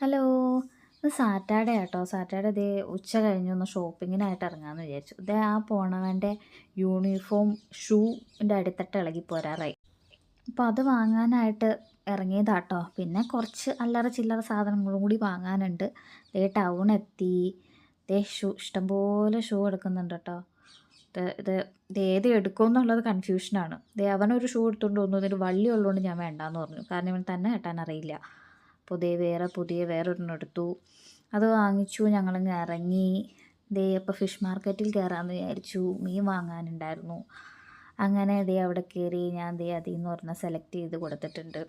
Hello ഇത് Saturday ആട്ടോ. Saturday ഇതേ ഉച്ച കഴിഞ്ഞ് ഒന്ന് ഷോപ്പിങ്ങിനായിട്ട് ഇറങ്ങാമെന്ന് വിചാരിച്ചു. ഇതേ ആ പോണവന്റെ യൂണിഫോം ഷൂവിന്റെ അടിത്തട്ട് ഇളകി പോരാറായി. അപ്പോൾ അത് വാങ്ങാനായിട്ട് ഇറങ്ങിയതാട്ടോ. പിന്നെ കുറച്ച് അല്ലറ ചില്ലറ സാധനങ്ങളും കൂടി വാങ്ങാനുണ്ട്. ദേ ടൗൺ എത്തി ദേ ഷൂ ഇഷ്ടംപോലെ ഷൂ എടുക്കുന്നുണ്ട് കേട്ടോ ഇത് ഇത് ഇത് ഏത് എടുക്കും എന്നുള്ളത് കൺഫ്യൂഷനാണ്. ദേ അവനൊരു ഷൂ എടുത്തുകൊണ്ട് വന്നു. ഇതിൽ വള്ളി ഉള്ളതുകൊണ്ട് ഞാൻ വേണ്ടാന്ന് പറഞ്ഞു. കാരണം ഇവൻ തന്നെ കെട്ടാൻ അറിയില്ല. ദേ വേറെ പുതിയ വേറൊരെണ്ണം എടുത്തു. അത് വാങ്ങിച്ചു. ഞങ്ങളങ്ങ് ഇറങ്ങി. ദേ അപ്പോൾ ഫിഷ് മാർക്കറ്റിൽ കയറാമെന്ന് വിചാരിച്ചു. മീൻ വാങ്ങാനുണ്ടായിരുന്നു. അങ്ങനെ ദേ അവിടെ കയറി ഞാൻ ദേ അതിൽ നിന്ന് ഒരെണ്ണം സെലക്ട് ചെയ്ത് കൊടുത്തിട്ടുണ്ട്.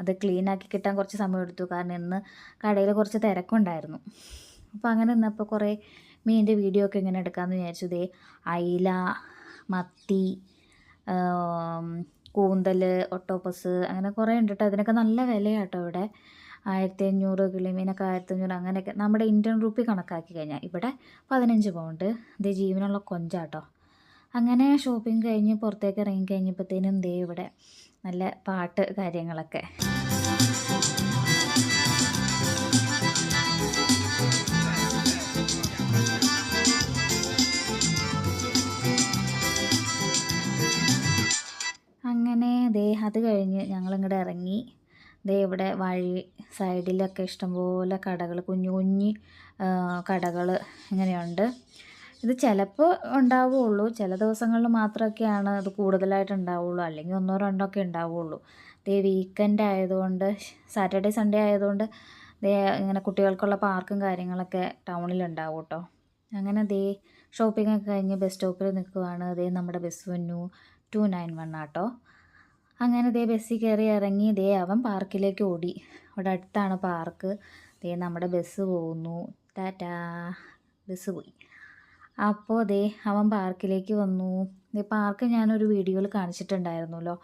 അത് ക്ലീൻ ആക്കി കിട്ടാൻ കുറച്ച് സമയം എടുത്തു. കാരണം ഇന്ന് കടയിൽ കുറച്ച് തിരക്കുണ്ടായിരുന്നു. അപ്പോൾ അങ്ങനെ നിന്നപ്പോൾ കുറേ മീനിന്റെ വീഡിയോ ഒക്കെ ഇങ്ങനെ എടുക്കാമെന്ന് വിചാരിച്ചു. ദേ അയില മത്തി കൂന്തൽ ഒട്ടോപ്പസ് അങ്ങനെ കുറേ ഉണ്ട് കേട്ടോ അതിനൊക്കെ നല്ല വിലയാട്ടോ ഇവിടെ. ആയിരത്തി അഞ്ഞൂറ് കിളിമീനൊക്കെ ആയിരത്തി അഞ്ഞൂറ് അങ്ങനെയൊക്കെ നമ്മുടെ ഇന്ത്യൻ റുപ്പി കണക്കാക്കി കഴിഞ്ഞാൽ ഇവിടെ പതിനഞ്ച് പൗണ്ട് ഇത് ജീവനുള്ള കൊഞ്ചാട്ടോ. അങ്ങനെ ഷോപ്പിംഗ് കഴിഞ്ഞ് പുറത്തേക്ക് ഇറങ്ങി കഴിഞ്ഞപ്പോഴത്തേനും ദേ ഇവിടെ നല്ല പാട്ട് കാര്യങ്ങളൊക്കെ. അങ്ങനെ ദേ അത് കഴിഞ്ഞ് ഞങ്ങളിങ്ങോട്ട് ഇറങ്ങി. ദേ ഇവിടെ വഴി സൈഡിലൊക്കെ ഇഷ്ടംപോലെ കടകൾ കുഞ്ഞു കുഞ്ഞി കടകൾ ഇങ്ങനെയുണ്ട്. ഇത് ചിലപ്പോൾ ഉണ്ടാവുകയുള്ളൂ ചില ദിവസങ്ങളിൽ മാത്രമൊക്കെയാണ് ഇത് കൂടുതലായിട്ട് ഉണ്ടാവുള്ളൂ. അല്ലെങ്കിൽ ഒന്നോ രണ്ടോ ഒക്കെ ഉണ്ടാവുകയുള്ളൂ ദേ വീക്കെൻഡ് ആയതുകൊണ്ട് സാറ്റർഡേ സൺഡേ ആയതുകൊണ്ട് ദേ ഇങ്ങനെ കുട്ടികൾക്കുള്ള പാർക്കും കാര്യങ്ങളൊക്കെ ടൗണിൽ ഉണ്ടാവും കേട്ടോ. അങ്ങനെ ദേ ഷോപ്പിംഗ് ഒക്കെ കഴിഞ്ഞ് ബസ് സ്റ്റോപ്പിൽ നിൽക്കുവാണ്. ദേ നമ്മുടെ ബസ് വന്നു ടു നയൻ വൺ ആട്ടോ അങ്ങനെ ദേ ബസ്സിൽ കയറി ഇറങ്ങി ദേ അവൻ പാർക്കിലേക്ക് ഓടി. അവിടെ അടുത്താണ് പാർക്ക്. ദേ നമ്മുടെ ബസ് പോകുന്നു. ടാറ്റാ. ബസ് പോയി. അപ്പോൾ ദേ അവൻ പാർക്കിലേക്ക് വന്നു. ദേ പാർക്ക് ഞാനൊരു വീഡിയോയിൽ കാണിച്ചിട്ടുണ്ടായിരുന്നല്ലോ.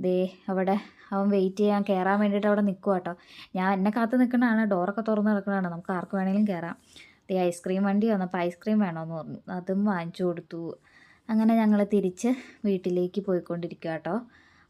ദേ അവിടെ അവൻ വെയിറ്റ് ചെയ്യാൻ കയറാൻ വേണ്ടിയിട്ട് അവിടെ നിൽക്കുക കേട്ടോ ഞാൻ എന്നെ കാത്ത് നിൽക്കണതാണ്. ഡോറൊക്കെ തുറന്ന് കിടക്കണതാണ് നമുക്ക് ആർക്ക് വേണമെങ്കിലും കയറാം. ദേ ഐസ്ക്രീം വണ്ടി വന്നപ്പോൾ ഐസ്ക്രീം വേണമെന്ന് പറഞ്ഞു. അതും വാങ്ങിച്ചു കൊടുത്തു. അങ്ങനെ ഞങ്ങൾ തിരിച്ച് വീട്ടിലേക്ക് പോയിക്കൊണ്ടിരിക്കുക കേട്ടോ